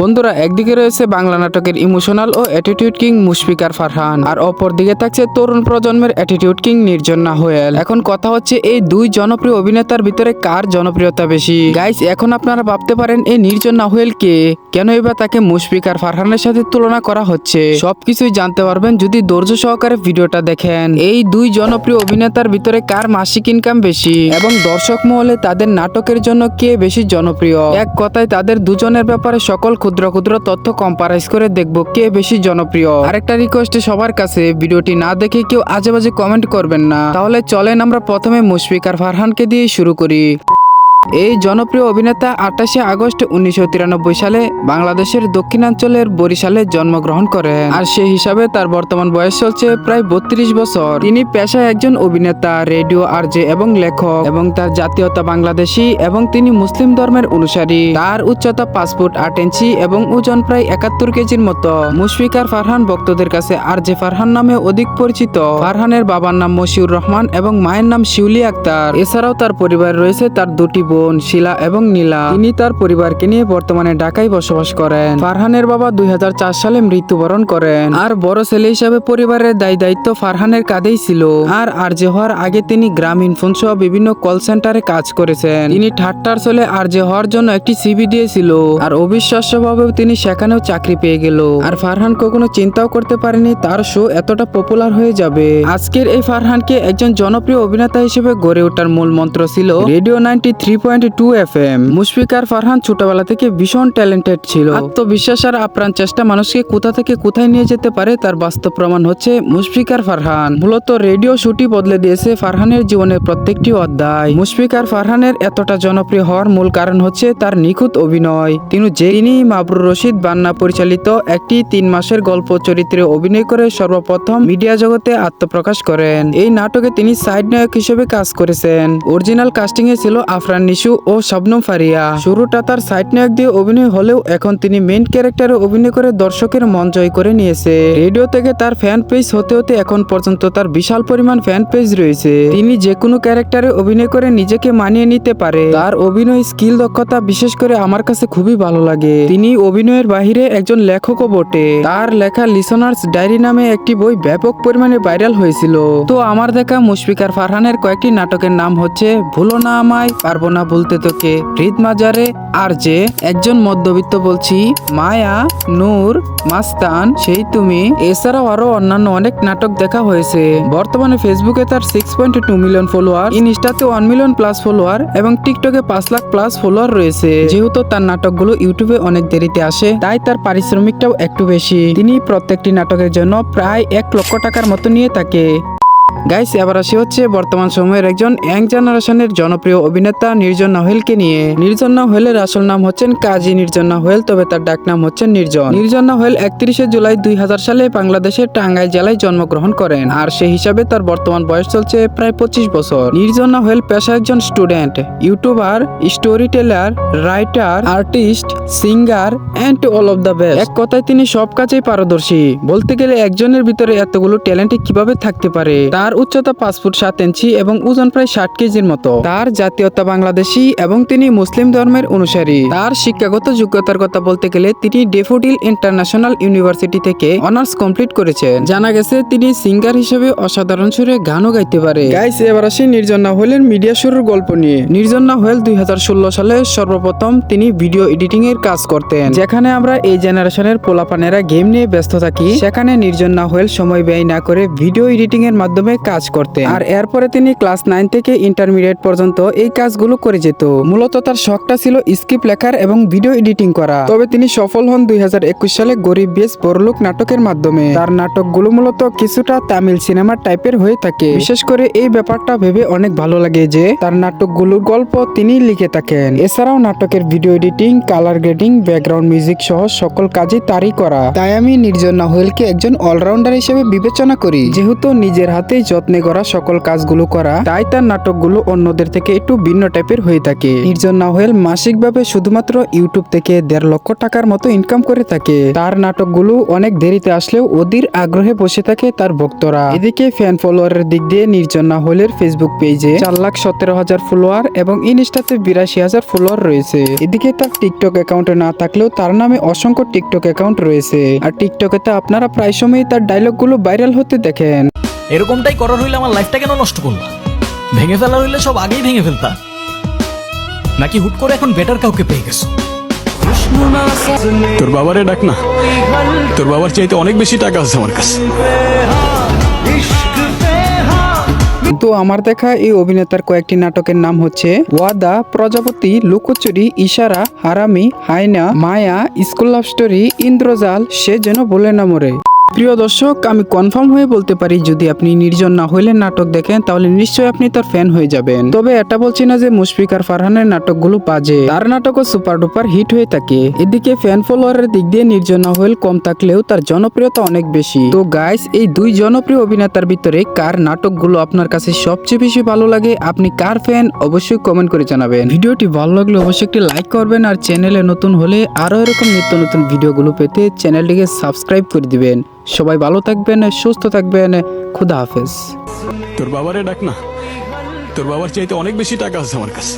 বন্ধুরা, একদিকে রয়েছে বাংলা নাটকের ইমোশনাল ও অ্যাটিটিউড কিং মুশফিকার ফারহান, আর অপর দিকে থাকছে তরুণ প্রজন্মের অ্যাটিটিউড কিং নির্জন্না হোয়েল। এখন কথা হচ্ছে, এই দুই জনপ্রিয় অভিনেতার ভিতরে কার জনপ্রিয়তা বেশি? গাইস এখন আপনারা ভাবতে পারেন, এই নির্জন্না হোয়েল কে? কেন এবার তাকে মুশফিকার ফারহানের সাথে তুলনা করা হচ্ছে? সবকিছুই জানতে পারবেন যদি ধৈর্য সহকারে ভিডিওটা দেখেন। এই দুই জনপ্রিয় অভিনেতার ভিতরে কার মাসিক ইনকাম বেশি? এবং দর্শক মহলে তাদের নাটকের জন্য কে বেশি জনপ্রিয়? এক কথায়, তাদের দুজনের ব্যাপারে সকল ক্ষুদ্র ক্ষুদ্র তথ্য কম্পারাইজ করে দেখব কে বেশি জনপ্রিয়। আরেকটা রিকোয়েস্ট সবার কাছে, ভিডিওটি না দেখে কেউ আজে বাজে কমেন্ট করবেন না। তাহলে চলেন আমরা প্রথমে মুশফিক আর ফারহানকে দিয়ে শুরু করি। এই জনপ্রিয় অভিনেতা আঠাশে আগস্ট উনিশশো তিরানব্বই সালে বাংলাদেশের দক্ষিণাঞ্চলের বরিশালে জন্মগ্রহণ করেন। আর সেই হিসাবে তার বর্তমান বয়স চলছে প্রায় বত্রিশ বছর। তিনি পেশায় একজন অভিনেতা, রেডিও, আরজে এবং লেখক। এবং তার জাতীয়তা বাংলাদেশী এবং তিনি মুসলিম ধর্মের অনুসারী। তার উচ্চতা পাঁচ ফুট আট ইঞ্চি এবং ওজন প্রায় একাত্তর কেজির মতো। মুশফিকার ফারহান ভক্তদের কাছে আরজে ফারহান নামে অধিক পরিচিত। ফারহানের বাবার নাম মশিউর রহমান এবং মায়ের নাম শিউলি আক্তার। এছাড়াও তার পরিবার রয়েছে তার দুটি বোন শিলা এবং নীলা। তিনি তার পরিবারকে নিয়ে বর্তমানে ঢাকায় বসবাস করেন। ফারহানের বাবা দুই হাজার চার সালে মৃত্যুবরণ করেন। আর বড় ছেলে হিসাবে পরিবারের দায় দায়িত্ব ফারহানের কাঁধেই ছিল। আর আরজে হওয়ার আগে তিনি গ্রামীণ ফোন সহ বিভিন্ন কল সেন্টারে কাজ করেছেন। তিনি ঠাট্টার চলে আরজে হওয়ার জন্য একটি সিভি দিয়েছিল। আর অবিশ্বাস্যভাবেও তিনি সেখানেও চাকরি পেয়ে গেল। আর ফারহান কখনো চিন্তাও করতে পারেনি তার শো এতটা পপুলার হয়ে যাবে। আজকের এই ফারহানকে একজন জনপ্রিয় অভিনেতা হিসেবে গড়ে ওঠার মূল মন্ত্র ছিল radio ninety three point two F M Farhan ছোটবেলা থেকে ভীষণ ট্যালেন্টেড ছিল। আত্মবিশ্বাস আর আপ্রাণ চেষ্টা মানুষকে কোথা থেকে কোথায় নিয়ে যেতে পারে তার বাস্তব প্রমাণ হচ্ছে মুশফিকার ফারহান। মূলত রেডিও শুটি বদলে দিয়েছে ফারহানের জীবনের প্রত্যেকটি অধ্যায়। মুশফিকার ফারহানের এতটা জনপ্রিয় হওয়ার মূল কারণ হচ্ছে তার নিখুঁত অভিনয়। তিনি যে মাবরুর রশিদ বান্না পরিচালিত একটি তিন মাসের গল্প চরিত্রে অভিনয় করে সর্বপ্রথম মিডিয়া জগতে আত্মপ্রকাশ করেন। এই নাটকে তিনি সাইড নায়ক হিসেবে কাজ করেছেন। অরিজিনাল কাস্টিং এ ছিল আফরান নিশু ও শবনম ফারিয়া। শুরুটা তার সাইড নায়ক দিয়ে অভিনয় হলেও এখন তিনি মেইন ক্যারেক্টারে অভিনয় করে দর্শকের মন জয় করে নিয়েছে। রেডিও থেকে তার ফ্যান পেজ হতে হতে এখন পর্যন্ত তার বিশাল পরিমাণ ফ্যান পেজ রয়েছে। তিনি যে কোনো ক্যারেক্টারে অভিনয় করে নিজেকে মানিয়ে নিতে পারে। তার অভিনয় স্কিল দক্ষতা বিশেষ করে আমার কাছে খুবই ভালো লাগে। তিনি অভিনয়ের বাহিরে একজন লেখকও বটে। তার লেখা লিসনার্স ডায়েরি নামে একটি বই ব্যাপক পরিমাণে ভাইরাল হয়েছিল। তো আমার দেখা মুশফিকার ফারহানের কয়েকটি নাটকের নাম হচ্ছে ভুলো না আমায়, পারব না ভুলতে তোকে হৃদ মাজারে আর যে একজন মধ্যবিত্ত বলছি, মায়া, নূর, মাস্তান, সেই তুমি। এছাড়াও আরও অন্যান্য অনেক নাটক দেখা হয়েছে। বর্তমানে ফেসবুকে তার six point two million follower ইনস্টাতে one million plus follower এবং টিকটকে পাঁচ লাখ প্লাস ফলোয়ার রয়েছে। যেহেতু তার নাটকগুলো ইউটিউবে অনেক দেরিতে আসে, তাই তার পারিশ্রমিকটাও একটু বেশি। তিনি প্রত্যেকটি নাটকের জন্য প্রায় এক লক্ষ টাকার মতো নিয়ে থাকে। গাইস, এবার আসি হচ্ছে বর্তমান সময়ের একজন ইয়াং জেনারেশনের জনপ্রিয় অভিনেতা নির্জন নাহেলকে নিয়ে। নির্জন নাহেলের আসল নাম হচ্ছেন কাজী নির্জন নাহেল, তবে তার ডাক নাম হচ্ছে নির্জন। নির্জন নাহেল একত্রিশে জুলাই দুই হাজার সালে বাংলাদেশের টাঙ্গাইল জেলায় জন্মগ্রহণ করেন, আর সেই হিসাবে তার বর্তমান বয়স চলছে প্রায় পঁচিশ বছর। নির্জন নাহেল পেশা একজন student YouTuber story teller writer artist singer and all of the best এক কথায় তিনি সব কাজেই পারদর্শী। বলতে গেলে একজনের ভিতরে এতগুলো ট্যালেন্ট কীভাবে থাকতে পারে? তার উচ্চতা পাঁচ ফুট সাত ইঞ্চি এবং ওজন প্রায় ষাট কেজির মতো। তার জাতীয়তা বাংলাদেশী এবং তিনি মুসলিম ধর্মের অনুসারী। তার শিক্ষাগত যোগ্যতার কথা বলতে গেলে তিনি ডেফোডিল ইন্টারন্যাশনাল ইউনিভার্সিটি থেকে অনার্স কমপ্লিট করেছেন। জানা গেছে তিনি সিঙ্গার হিসেবে অসাধারণ সুরে গানও গাইতে পারে। গাইস, এবার আসি নির্জনা হোয়েলের মিডিয়া শুরুর গল্প নিয়ে। নির্জনা হোয়েল দুই হাজার ষোলো সালে সর্বপ্রথম তিনি ভিডিও এডিটিং এর কাজ করতেন। যেখানে আমরা এই জেনারেশনের পোলাপানেরা গেম নিয়ে ব্যস্ত থাকি, সেখানে নির্জনা হোয়েল সময় ব্যয় না করে ভিডিও এডিটিং এর মাধ্যমে কাজ করতেন। আর এরপরে তিনি ক্লাস নাইন থেকে ইন্টারমিডিয়েট পর্যন্ত এই কাজগুলো করে যেত। মূলত তার শখটা ছিল স্ক্রিপ্ট লেখার এবং ভিডিও এডিটিং করা। তবে তিনি সফল হন দুই হাজার একুশ সালে গরিব বেশ বড়লোক নাটকের মাধ্যমে। তার নাটকগুলো মূলত কিছুটা তামিল সিনেমার টাইপের হয়ে থাকে। বিশেষ করে এই ব্যাপারটা ভেবে অনেক ভালো লাগে যে, তার নাটকগুলোর গল্প তিনি লিখে থাকেন। এছাড়াও নাটকের video editing, colour grading, background music সহ সকল কাজই তারই করা। তাই আমি নির্জন নাহুয়েলকে একজন অলরাউন্ডার হিসেবে বিবেচনা করি। যেহেতু নিজের হাতেই যত্নে করা সকল কাজগুলো করা, তাই তার নাটকগুলো অন্যদের থেকে একটু ভিন্ন টাইপের হয়ে থাকে। নির্জন নাওয়েল মাসিকভাবে শুধুমাত্র ইউটিউব থেকে দেড় লক্ষ টাকার মতো ইনকাম করে থাকে। তার নাটকগুলো অনেক দেরিতে আসলেও অধীর আগ্রহে বসে থাকে তার ভক্তরা। এদিকে ফ্যান ফলোয়ারের দিক দিয়ে নির্জন নাওয়েলের ফেসবুক পেজে চার লাখ সতেরো হাজার ফলোয়ার এবং ইনস্টাতে বিরাশি হাজার ফলোয়ার রয়েছে। এদিকে তার টিকটক অ্যাকাউন্টে না থাকলেও তার নামে অসংখ্য টিকটক অ্যাকাউন্ট রয়েছে। আর টিকটকে তো আপনারা প্রায় সময়ই তার ডায়লগগুলো ভাইরাল হতে দেখেন। এরকমটাই করার হইলে আমার লাইফটা কেন নষ্ট করলা? ভেঙে ফেলা হইলে সব আগেই ভেঙে ফেলতা। নাকি হুট করে এখন বেটার কাউকে পেয়ে গেছো? তোর বাবারে ডাক না। তোর বাবার চাইতে অনেক বেশি টাকা আছে আমার কাছে। তো আমার দেখা এই অভিনেতার কয়েকটি নাটকের নাম হচ্ছে ওয়াদা প্রজাপতি লুকোচুরি ইশারা হারামি হায়না মায়া স্কুল লাভ স্টোরি ইন্দ্রজাল সে যেন বলে না মরে। প্রিয় দর্শক, আমি কনফার্ম হয়ে বলতে পারি, যদি আপনি নির্জন না হইলে নাটক দেখেন, তাহলে নিশ্চয়ই আপনি তার ফ্যান হয়ে যাবেন। তবে এটা বলছি না যে মুশফিকার ফারহানের নাটকগুলো বাজে। তার নাটকও সুপার ডুপার হিট হয়ে থাকে। এদিকে ফ্যান ফলোয়ারের দিক দিয়ে নির্জন নাহুয়েল কম থাকলেও তার জনপ্রিয়তা অনেক বেশি। তো গাইস এই দুই জনপ্রিয় অভিনেতার ভিতরে কার নাটকগুলো আপনার কাছে সবচেয়ে বেশি ভালো লাগে, আপনি কার ফ্যান অবশ্যই কমেন্ট করে জানাবেন। ভিডিওটি ভালো লাগলে অবশ্যই একটি লাইক করবেন, আর চ্যানেলে নতুন হলে আরও এরকম নিত্য নতুন ভিডিওগুলো পেতে চ্যানেলটিকে সাবস্ক্রাইব করে দিবেন। সবাই ভালো থাকবেন, সুস্থ থাকবেন, খুদা হাফেজ। তোর বাবারে ডাক না। তোর বাবার চাইতে অনেক বেশি টাকা আছে আমার কাছে।